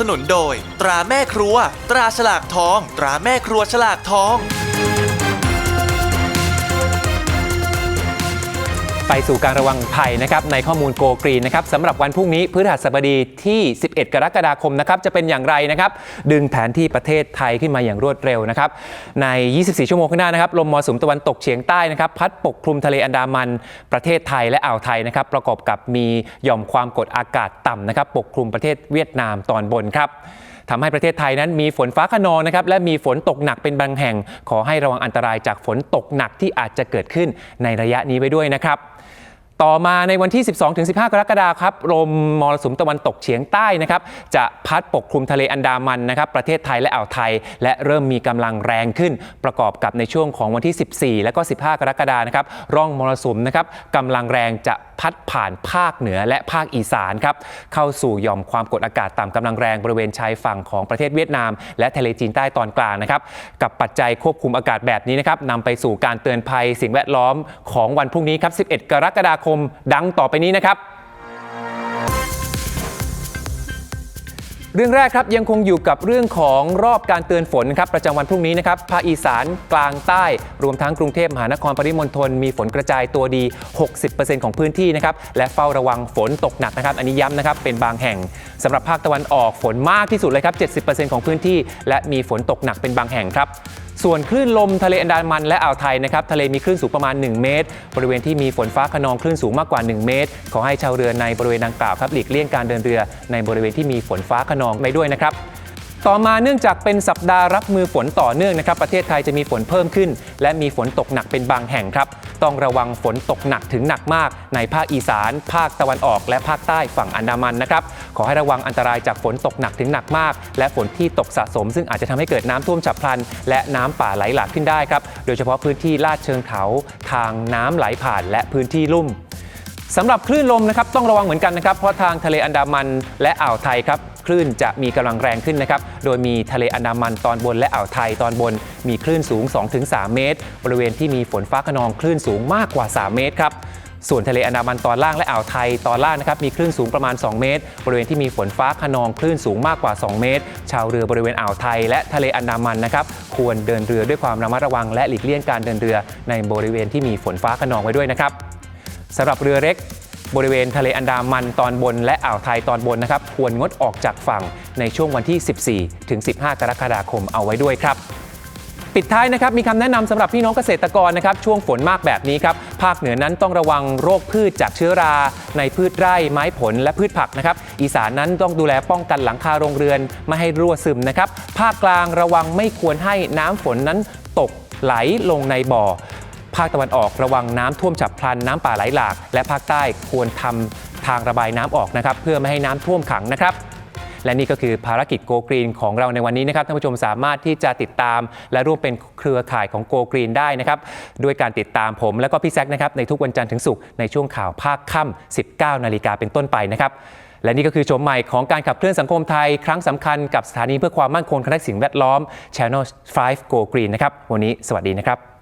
สนุนโดย ตราแม่ครัว ตราฉลากทอง ตราแม่ครัวฉลากทอง ไปสู่การระวังภัยนะครับในข้อมูลโกกรีนนะครับสำหรับวันพรุ่งนี้พฤหัสบดีที่ 11 กรกฎาคมนะครับจะเป็นอย่างไรนะครับดึงแผนที่ประเทศไทยขึ้นมาอย่างรวดเร็วนะครับใน 24 ชั่วโมงข้างหน้านะครับลมมรสุมตะวันตกเฉียงใต้นะครับพัดปกคลุมทะเลอันดามันประเทศไทยและอ่าวไทยนะครับประกอบกับมีหย่อมความกดอากาศต่ำนะครับปกคลุมประเทศเวียดนามตอนบนครับ ทำให้ประเทศไทยนั้นมีฝนฟ้าขนองนะครับและมีฝนตกหนักเป็นบางแห่ง ขอให้ระวังอันตรายจากฝนตกหนักที่อาจจะเกิดขึ้นในระยะนี้ไว้ด้วยนะครับ ต่อมาในวันที่ 12-15 กรกฎาคมครับลมมรสุมตะวันตกเฉียงใต้นะครับจะพัดปกคลุมทะเลอันดามันนะครับประเทศไทยและอ่าวไทย และเริ่มมีกำลังแรงขึ้น ประกอบกับในช่วงของวันที่ 14 และก็ 15 กรกฎาคมนะครับร่องมรสุมนะครับกำลังแรงจะพัดผ่านภาคเหนือและภาคอีสานครับเข้าสู่หย่อมความกดอากาศต่ำกำลังแรงบริเวณชายฝั่งของประเทศเวียดนาม และทะเลจีนใต้ตอนกลางนะครับกับปัจจัยควบคุมอากาศแบบนี้นะครับนำไปสู่การเตือนภัยสิ่งแวดล้อมของวันพรุ่งนี้ครับ 11 กรกฎาคมดังต่อไปนี้นะครับ เรื่องแรกครับยังคงอยู่กับเรื่องของรอบการเตือนฝนครับประจำวันพรุ่งนี้นะครับภาคอีสานกลางใต้ รวมทั้งกรุงเทพมหานครปริมณฑลมีฝนกระจายตัวดี 60%ของพื้นที่นะครับและเฝ้าระวังฝนตกหนักนะครับ อันนี้ย้ำนะครับเป็นบางแห่งสำหรับภาคตะวันออกฝนมากที่สุดเลยครับ 70%ของพื้นที่ และมีฝนตกหนักเป็นบางแห่งครับ ส่วนคลื่นลมทะเลอันดามันและอ่าวไทยนะครับทะเลมีคลื่นสูงประมาณ 1 เมตร บริเวณที่มีฝนฟ้าขนองคลื่นสูงมากกว่า 1 เมตร ขอให้ชาวเรือในบริเวณดังกล่าวครับหลีกเลี่ยงการเดินเรือในบริเวณที่มีฝนฟ้าขนองไปด้วยนะครับต่อมาเนื่องจากเป็นสัปดาห์รับมือฝนต่อเนื่องนะครับ ประเทศไทยจะมีฝนเพิ่มขึ้น และมีฝนตกหนักเป็นบางแห่งครับ ต้องระวังฝนตกหนักถึงหนักมาก ในภาคอีสาน ภาคตะวันออก และภาคใต้ฝั่งอันดามันนะครับขอให้ระวังอันตรายจากฝนตกหนักถึงหนักมาก และฝนที่ตกสะสม ซึ่งอาจจะทำให้เกิดน้ำท่วมฉับพลัน และน้ำป่าไหลหลากขึ้นได้ครับโดยเฉพาะพื้นที่ลาดเชิงเขา ทางน้ำไหลผ่านและพื้นที่ลุ่มสำหรับคลื่นลมนะครับต้องระวังเหมือนกันนะครับเพราะทางทะเลอันดามันและอ่าวไทยครับ คลื่นจะมีกำลังแรงขึ้นนะครับ โดยมีทะเลอันดามันตอนบนและอ่าวไทยตอนบน มีคลื่นสูง 2-3 เมตร บริเวณที่มีฝนฟ้าขนองคลื่นสูงมากกว่า 3 เมตรครับส่วนทะเลอันดามันตอนล่างและอ่าวไทยตอนล่างนะครับมีคลื่นสูงประมาณ 2 เมตร บริเวณที่มีฝนฟ้าขนองคลื่นสูงมากกว่า 2 เมตร ชาวเรือบริเวณอ่าวไทย และทะเลอันดามันนะครับควรเดินเรือด้วยความระมัดระวัง และหลีกเลี่ยงการเดินเรือในบริเวณที่มีฝนฟ้าขนองไว้ด้วยนะครับสำหรับเรือเล็ก บริเวณทะเลอันดามันตอนบนและอ่าวไทยตอนบนนะครับควรงดออกจากฝั่งในช่วงวันที่ 14 ถึง 15 กรกฎาคมเอาไว้ด้วยครับปิดท้ายนะครับมีคำแนะนำสำหรับพี่น้องเกษตรกรนะครับช่วงฝนมากแบบนี้ครับภาคเหนือนั้นต้องระวังโรคพืชจากเชื้อรา ในพืชไร่ไม้ผลและพืชผักนะครับอีสานนั้นต้องดูแลป้องกันหลังคาโรงเรือน ไม่ให้รั่วซึมนะครับภาคกลางระวังไม่ควรให้น้ำฝนนั้นตกไหลลงในบ่อ ภาคตะวันออกระวังน้ำท่วมฉับพลันน้ำป่าไหลหลาก และภาคใต้ควรทำทางระบายน้ำออกนะครับ เพื่อไม่ให้น้ำท่วมขังนะครับและนี่ก็คือภารกิจโกกรีนของเราในวันนี้นะครับท่านผู้ชมสามารถที่จะติดตาม และร่วมเป็นเครือข่ายของโกกรีนได้นะครับด้วยการติดตามผมและก็พี่แซคนะครับในทุกวันจันทร์ถึงศุกร์ในช่วงข่าวภาคค่ำ19 นาฬิกาเป็นต้นไปนะครับและนี่ก็คือโฉมใหม่ของการขับเคลื่อนสังคมไทย ครั้งสำคัญกับสถานีเพื่อความมั่นคงทางด้านสิ่งแวดล้อม Channel 5 Go Green นะครับวันนี้สวัสดีนะครับ